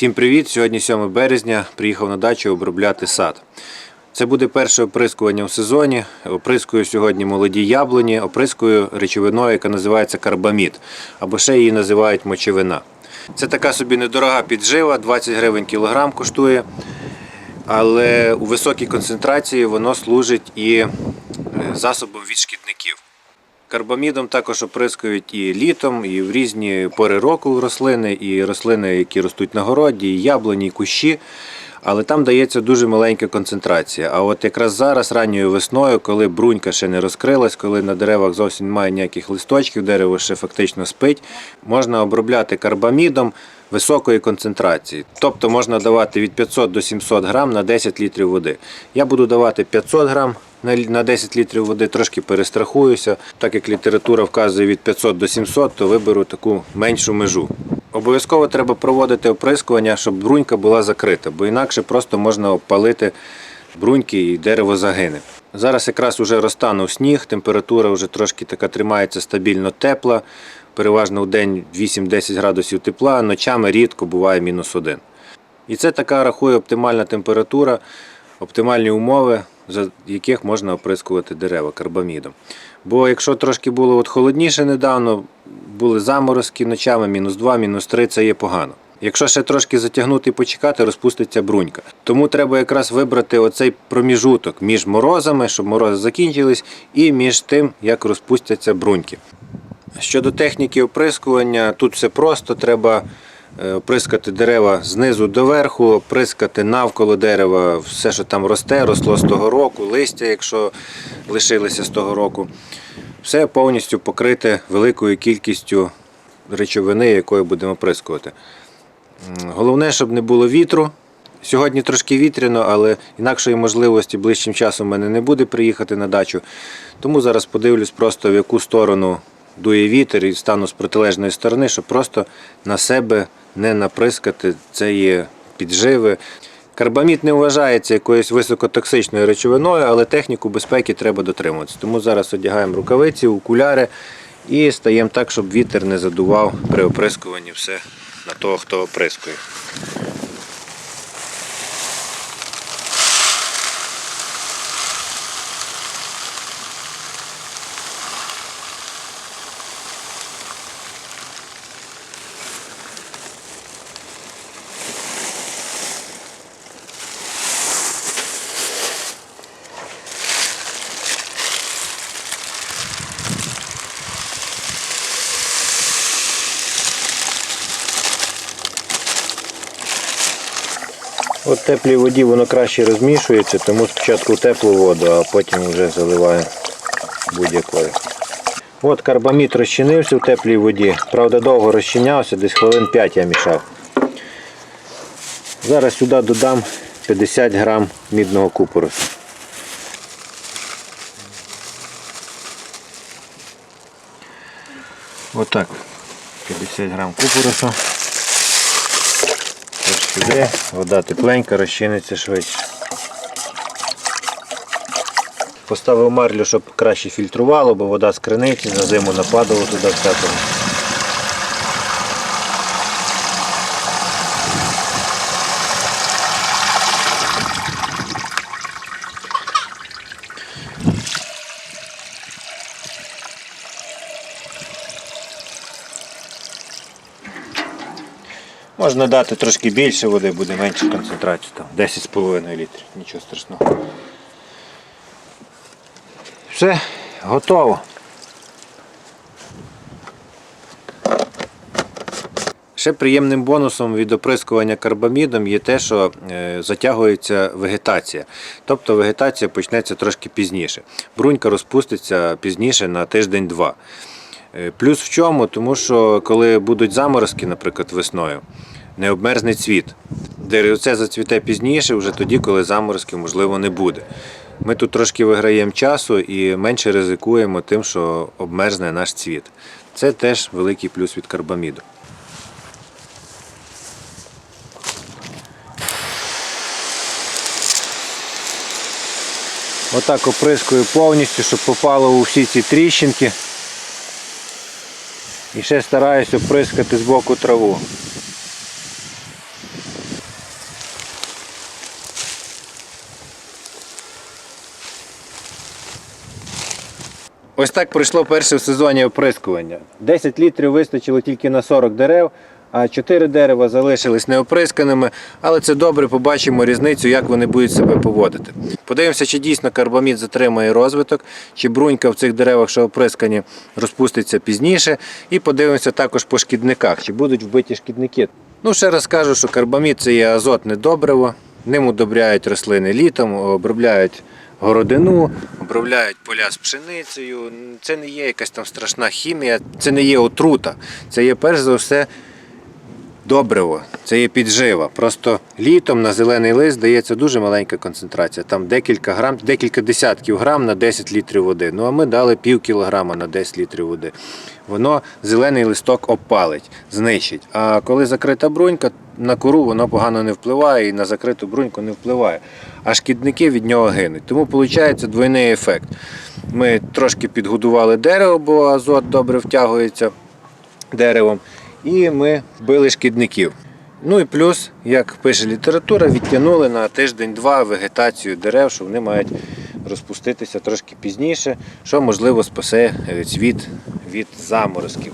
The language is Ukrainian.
Всім привіт! Сьогодні 7 березня. Приїхав на дачу обробляти сад. Це буде перше оприскування в сезоні. Оприскую сьогодні молоді яблуні, оприскую речовиною, яка називається карбамід, або ще її називають мочевина. Це така собі недорога піджива, 20 гривень кілограм коштує. Але у високій концентрації воно служить і е, засобом від шкідників. Карбамідом також оприскують і літом, і в різні пори року рослини, і рослини, які ростуть на городі, і яблуні, і кущі. Але там дається дуже маленька концентрація. А от якраз зараз, ранньою весною, коли брунька ще не розкрилась, коли на деревах зовсім немає ніяких листочків, дерево ще фактично спить, можна обробляти карбамідом високої концентрації. Тобто можна давати від 500 до 700 грам на 10 літрів води. Я буду давати 500 грам на 10 літрів води, трошки перестрахуюся. Так як література вказує від 500 до 700, то виберу таку меншу межу. Обов'язково треба проводити оприскування, щоб брунька була закрита, бо інакше просто можна обпалити бруньки і дерево загине. Зараз якраз уже розтанув сніг, температура вже трошки така тримається стабільно тепла. Переважно в день 8-10 градусів тепла, ночами рідко буває мінус 1. І це така рахую оптимальна температура, оптимальні умови, за яких можна оприскувати дерева карбамідом. Бо якщо трошки було от холодніше недавно, були заморозки ночами, мінус 2, мінус 3, це є погано. Якщо ще трошки затягнути і почекати, розпуститься брунька. Тому треба якраз вибрати оцей проміжуток між морозами, щоб морози закінчились, і між тим, як розпустяться бруньки. Щодо техніки оприскування, тут все просто. Треба е, оприскати дерева знизу до верху, оприскати навколо дерева все, що там росте, росло з того року, листя, якщо лишилися з того року. Все повністю покрите великою кількістю речовини, якою будемо оприскувати. М, Головне, щоб не було вітру. Сьогодні трошки вітряно, але інакшої можливості ближчим часом в мене не буде приїхати на дачу. Тому зараз подивлюсь просто в яку сторону дує вітер і стану з протилежної сторони, щоб просто на себе не наприскати цієї підживи. Карбамід не вважається якоюсь високотоксичною речовиною, але техніку безпеки треба дотримуватися. Тому зараз одягаємо рукавиці, окуляри і стаємо так, щоб вітер не задував при оприскуванні все на того, хто оприскує. От теплій воді воно краще розмішується, тому спочатку теплу воду, а потім вже заливаю будь-якою. От карбамід розчинився в теплій воді. Правда, довго розчинявся, десь хвилин 5 я мішав. Зараз сюди додам 50 грам мідного купоросу. Отак. 50 грам купоросу. Сюди, вода тепленька, розчиниться швидше. Поставив марлю, щоб краще фільтрувало, бо вода з криниці на зиму нападала туди всякого. Можна дати трошки більше води, буде менше концентрації, там 10,5 літрів, нічого страшного. Все, готово. Ще приємним бонусом від оприскування карбамідом є те, що е, затягується вегетація. Тобто вегетація почнеться трошки пізніше. Брунька розпуститься пізніше на тиждень-два. Е, Плюс в чому? Тому що коли будуть заморозки, наприклад, весною, не обмерзне цвіт. Деревце зацвіте пізніше, вже тоді, коли заморозків, можливо, не буде. Ми тут трошки виграємо часу і менше ризикуємо тим, що обмерзне наш цвіт. Це теж великий плюс від карбаміду. Отак оприскую повністю, щоб попало у всі ці тріщинки. І ще стараюсь оприскати з боку траву. Ось так пройшло перше в сезоні оприскування. 10 літрів вистачило тільки на 40 дерев, а 4 дерева залишились неоприсканими, але це добре, побачимо різницю, як вони будуть себе поводити. Подивимося, чи дійсно карбамід затримає розвиток, чи брунька в цих деревах, що оприскані, розпуститься пізніше. І подивимося також по шкідниках, чи будуть вбиті шкідники. Ну, ще раз кажу, що карбамід це є азотне добриво. Ним удобряють рослини літом, обробляють городину, обробляють поля з пшеницею. Це не є якась там страшна хімія, це не є отрута. Це є перш за все добриво, це є піджива. Просто літом на зелений лист дається дуже маленька концентрація. Там декілька грам, декілька десятків грам на 10 літрів води. Ну а ми дали пів кілограма на 10 літрів води. Воно зелений листок опалить, знищить. А коли закрита брунька, на кору воно погано не впливає і на закриту бруньку не впливає. А шкідники від нього гинуть. Тому виходить двойний ефект. Ми трошки підгодували дерево, бо азот добре втягується деревом, і ми вбили шкідників. Ну і плюс, як пише література, відтягнули на тиждень-два вегетацію дерев, що вони мають розпуститися трошки пізніше, що можливо спасе е, цвіт від заморозків.